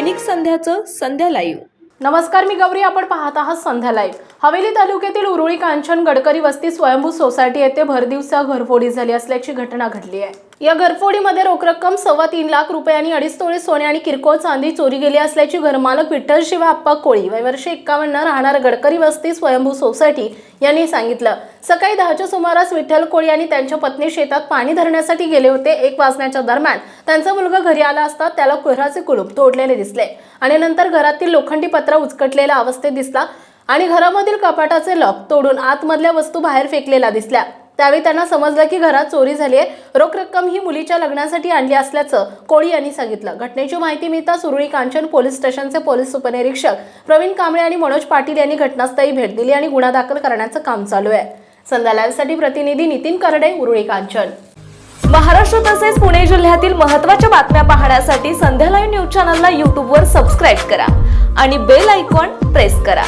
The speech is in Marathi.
दैनिक संध्याचं संध्या लाईव्ह. नमस्कार मी गौरी. आपण पाहत आहात संध्या लाईव्ह. हवेली तालुक्यातील उरुळी कांचन गडकरी वस्ती स्वयंभू सोसायटी येथे भरदिवसा घरफोडी झाली असल्याची घटना घडली आहे. या घरफोडीमध्ये रोख रक्कम सव्वा तीन लाख रुपये आणि अडीच तोळे सोने आणि किरकोळ चांदी चोरी गेली असल्याची घरमालक विठ्ठल शिवा आप्पा कोळी वय एक्कावन्न राहणार गडकरी वस्ती स्वयंभू सोसायटी यांनी सांगितलं. सकाळी दहाच्या सुमारास विठ्ठल कोळी आणि त्यांच्या पत्नी शेतात पाणी धरण्यासाठी गेले होते. एक वाजण्याच्या दरम्यान त्यांचा मुलगा घरी आला असता त्याला घराचे कुलूप तोडलेले दिसले आणि नंतर घरातील लोखंडी पत्रा उचकटलेला अवस्थेत दिसला आणि घरामधील कपाटाचे लॉक तोडून आतमधल्या वस्तू बाहेर फेकलेल्या दिसल्या. त्यावेळी त्यांना समजलं की घरात चोरी झाली आहे. रोख रक्कम ही मुलीच्या लग्नासाठी आणली असल्याचं कोळी यांनी सांगितलं. घटनेची माहिती मिळताच सुरळी कांचन पोलीस स्टेशनचे पोलीस उपनिरीक्षक प्रवीण कांबळे आणि मनोज पाटील यांनी घटनास्थळी भेट दिली आणि गुन्हा दाखल करण्याचं काम चालू आहे. संध्या लाईव्हसाठी प्रतिनिधी नितीन करडे उरुळी कांचन. महाराष्ट्र तसेच पुणे जिल्ह्यातील महत्त्वाच्या बातम्या पाहण्यासाठी संध्या लाईव्ह न्यूज चॅनलला यूट्यूबवर सबस्क्राईब करा आणि बेल आयकॉन प्रेस करा.